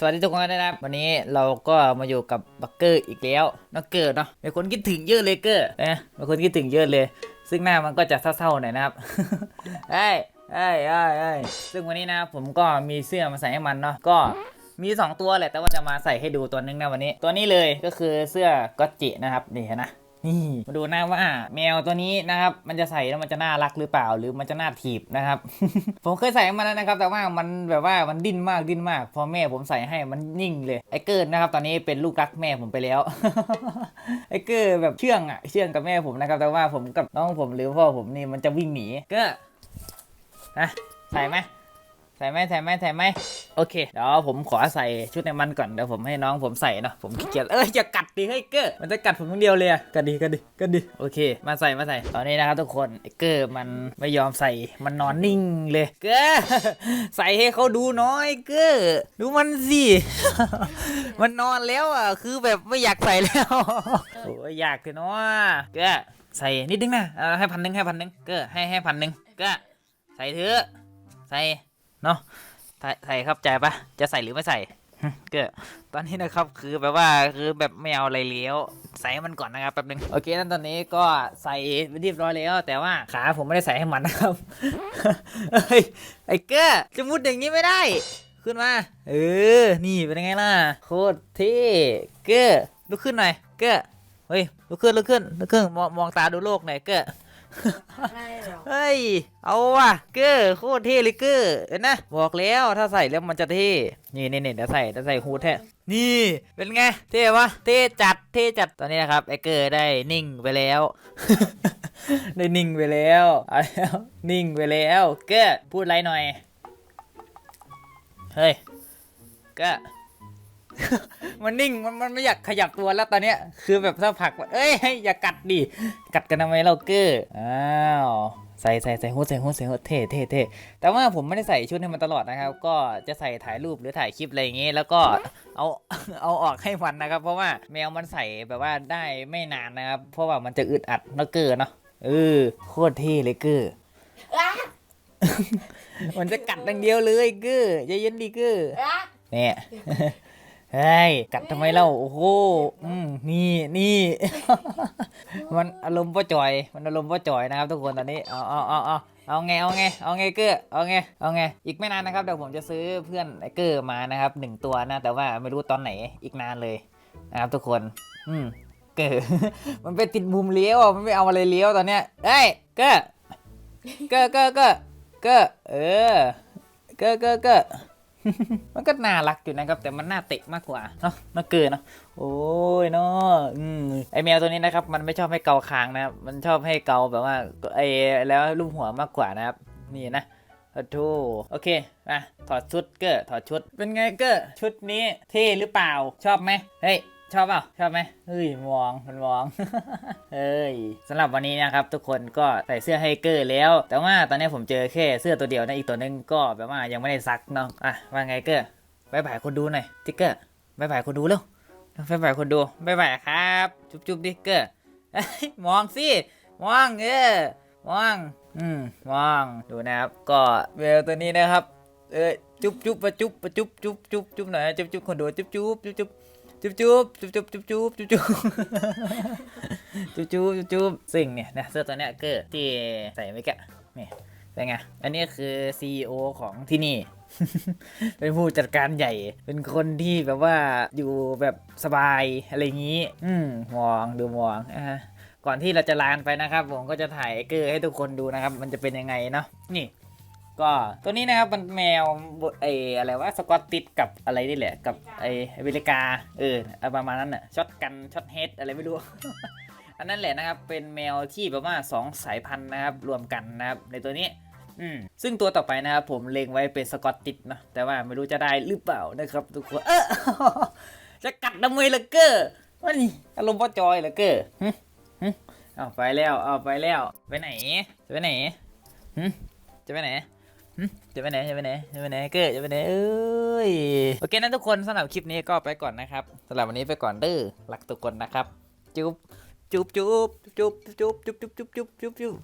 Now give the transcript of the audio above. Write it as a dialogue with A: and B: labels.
A: สวัสดีทุกคนนะครับ วันนี้เราก็มาอยู่กับบักเกอร์อีกแล้วน้องเกอร์เนาะมีคนคิดถึงเยอะเลยเกอร์นะมีคนคิดถึงเยอะเลย ซึ่งหน้ามันก็จะเศร้าๆหน่อยนะครับเอ้ยเอ้ยเอ้ยเอ้ยซึ่งวันนี้นะผมก็มีเสื้อมาใส่ให้มันเนาะก็มีสองตัวแหละแต่ว่าจะมาใส่ให้ดูตัวนึงนะวันนี้ ตัวนี้เลยก็คือเสื้อก็อตจินะครับนี่นะ นี่มาดูนะว่าแมวตัวนี้นะครับมันจะใส่แล้วมันจะน่ารักหรือเปล่า หรือมันจะน่าถีบนะครับ ผมเคยใส่มาแล้วนะครับ แต่ว่ามันแบบว่ามันดิ้นมากดิ้นมาก พอแม่ผมใส่ให้มันนิ่งเลยไอ้เกิร์นะครับ ตอนนี้เป็นลูกรักแม่ผมไปแล้วไอ้เกิร์แบบเชื่องอะเชื่องกับแม่ผมนะครับ แต่ว่าผมกับน้องผมหรือพ่อผมนี่มันจะวิ่งหนีเก็นะใส่ไหม ใส่ไหมใส่ไหมใส่ไหมโอเคเดี๋ยวผมขอใส่ชุดในมันก่อนเดี๋ยวผมให้น้องผมใส่เนาะผมขี้เกียจเอ้ยอย่ากัดดิเฮ้เกอร์มันจะกัดผมคนเดียวเลยอะกัดดิกัดดิกัดดิโอเค มาใส่มาใส่ตอนนี้นะครับทุกคนไอ้เกอร์มันไม่ยอมใส่มันนอนนิ่งเลย เกอร์ใส่ให้เขาดูหน้อยเกอร์ดูมันสิมันนอนแล้วอะคือแบบไม่อยากใส่แล้วโอ้ยอยากเลยเนาะเกอร์ใส่นิดนึงนะให้พันหนึ่งให้พันหนึ่งเกอร์ให้ให้พันหนึ่งเกอร์ใส่เถอะใส่ เนาะใส่ครับใจปะจะใส่หรือไม่ใส่ก็ตอนนี้นะครับคือแบบว่าคือแบบไม่เอาอะไรเลี้ยวใส่มันก่อนนะครับแป๊บนึงโอเคนั่นตอนนี้ก็ใส่ไปเรียบร้อยแล้ว แต่ว่าขาผมไม่ได้ใส่ให้มันนะครับไอ้เก้อจะมุดอย่างนี้ไม่ได้ ขึ้นมาเออนี่เป็นไงล่ะโคตรเท่เก้อลุกขึ้นหน่อยเก้อเฮ้ยลุกขึ้นลุกขึ้นลุกขึ้นมองมองตาดูโลกหน่อยเก้อ เฮ้ย เอาว่ะเกอร์โคตรเท่เลยเกอร์เห็นนะ บอกแล้วถ้าใส่แล้วมันจะเท่ นี่นี่นี่เดี๋ยวใส่เดี๋ยวใส่ฮูดแท้นี่ เป็นไง เท่ปะเท่จัด เท่จัด ตอนนี้นะครับไอเกอร์ได้นิ่งไปแล้ว ได้นิ่งไปแล้วเอาแล้วนิ่งไปแล้ว เกอร์พูดไรหน่อย เฮ้ย เกอร์ มันนิ่งมันมันไม่อยากขยับตัวแล้วตอนเนี้ยคือแบบถ้าผักเอ้ยอย่ากัดดิกัดกันทำไมเราเกอร์อ้าวใส่ใส่ใส่ฮูดใส่ฮูดใส่ฮูดเท่เท่เท่แต่ว่าผมไม่ได้ใส่ชุดให้มันตลอดนะครับ ก็จะใส่ถ่ายรูปหรือถ่ายคลิปอะไรอย่างงี้ แล้วก็เอาเอาออกให้มันนะครับ เพราะว่าแมวมันใส่แบบว่าได้ไม่นานนะครับ เพราะว่ามันจะอึดอัดเนอะเกอร์เนาะเออโคตรเท่เลยเกอร์มันจะกัดดังเดียวเลยเกอร์ใจเย็นดีเกอร์เนี่ย เฮ้ยกัดทำไมเล่าโอ้โหอืมนี่นี่ มันอารมณ์พ่อจอย มันอารมณ์พ่อจอยนะครับทุกคนตอนนี้เอาเอาเอาเอาเอาไงเอาไงเอาไงเกอร์เอาไงเอาไงอีกไม่นานนะครับเดี๋ยวผมจะซื้อเพื่อนไอ้เกอร์มานะครับหนึ่งตัวนะแต่ว่าไม่รู้ตอนไหนอีกนานเลยนะครับทุกคน อืมเกอร์มันไปติดมุมเลี้ยวอะมันไม่เอาอะไรเลี้ยวตอนเนี้ยเอ้ยเกอร์เกอร์เกอร์เกอร์เกอร์เออเกอร์เกอร์เกอร์ มันก็น่ารักอยู่นะครับ แต่มันน่าเตะมากกว่าเนาะน่าเกินเนาะโอ้ยเนาะอืมไอแมวตัวนี้นะครับ มันไม่ชอบให้เกาคางนะครับมันชอบให้เกาแบบว่าไอแล้วลูบหัวมากกว่านะครับ นี่นะโอ้โธโอเคอะถอดชุดเกอร์ถอดชุด เป็นไงเกอร์ชุดนี้เท่หรือเปล่าชอบไหมเฮ้ย ชอบเปล่าชอบไหมเฮ้ยมองมันมองเอ้ยสำหรับวันนี้นะครับ ทุกคนก็ใส่เสื้อให้เกอร์แล้ว แต่ว่าตอนนี้ผมเจอแค่เสื้อตัวเดียวนะอีกตัวนึงก็แบบว่ายังไม่ได้ซักเนาะอะว่าไงเกอร์บายบายคนดูหน่อยติ๊กเกอร์บายบายคนดูเร็วบายบายคนดูบายบายครับ จุ๊บจุ๊บดิเกอร์มองสิมองเออมองอืมมองดูนะครับก็เวลตัวนี้นะครับเออจุ๊บจุ๊บปะจุ๊บปะจุ๊บจุ๊บจุ๊บจุ๊บหน่อยจุ๊บจุ๊บคนดูจุ๊บจุ๊บจุ๊บจุ๊บ จุ๊บจุ๊บจุ๊บจุ๊บจุ๊บจุ๊บจุ๊บจุ๊บจุ๊บจุ๊บจุ๊บสิ่งเนี่ยนะเสื้อตัวเนี้ยเกอร์ที่ใส่ไม่แกะนี่เป็นไง อันนี้คือ CEO ของที่นี่ เป็นผู้จัดการใหญ่ เป็นคนที่แบบว่าอยู่แบบสบายอะไรอย่างนี้ อืมมองดูมองอ่าก่อนที่เราจะลานไปนะครับ ผมก็จะถ่ายเกอร์ให้ทุกคนดูนะครับ มันจะเป็นยังไงเนาะนี่ ก็ตัวนี้นะครับมันแมวไออะไรว่าสกอตติดกับอะไรนี่แหละ กับไออเมริกาเออประมาณนั้นน่ะช็อตกันช็อตเฮดอะไรไม่รู้ อันนั้นแหละนะครับเป็นแมวที่แบบว่าสองสายพันธุ์นะครับรวมกันนะครับในตัวนี้อืมซึ่งตัวต่อไปนะครับผมเล็งไว้เป็นสกอตติดนะแต่ว่าไม่รู้จะได้หรือเปล่านะครับทุกคนเออจะกัดทำไมล่ะเกอร์ว่านี่อารมณ์พ่อจอยเหรอเกอร์หึหึเอาไปแล้วเอาไปแล้วไปไหนจะไปไหนหึจะไปไหน จะไปไหนจะไปไหนจะไปไหนเกิดจะไปไหนเอ้ยโอเคนั้นทุกคนสำหรับคลิปนี้ก็ไปก่อนนะครับสำหรับวันนี้ไปก่อนเด้อรักทุกคนนะครับ จุ๊บจุ๊บจุ๊บจุ๊บจุ๊บจุ๊บจุ๊บจุ๊บจุ๊บจุ๊บจุ๊บ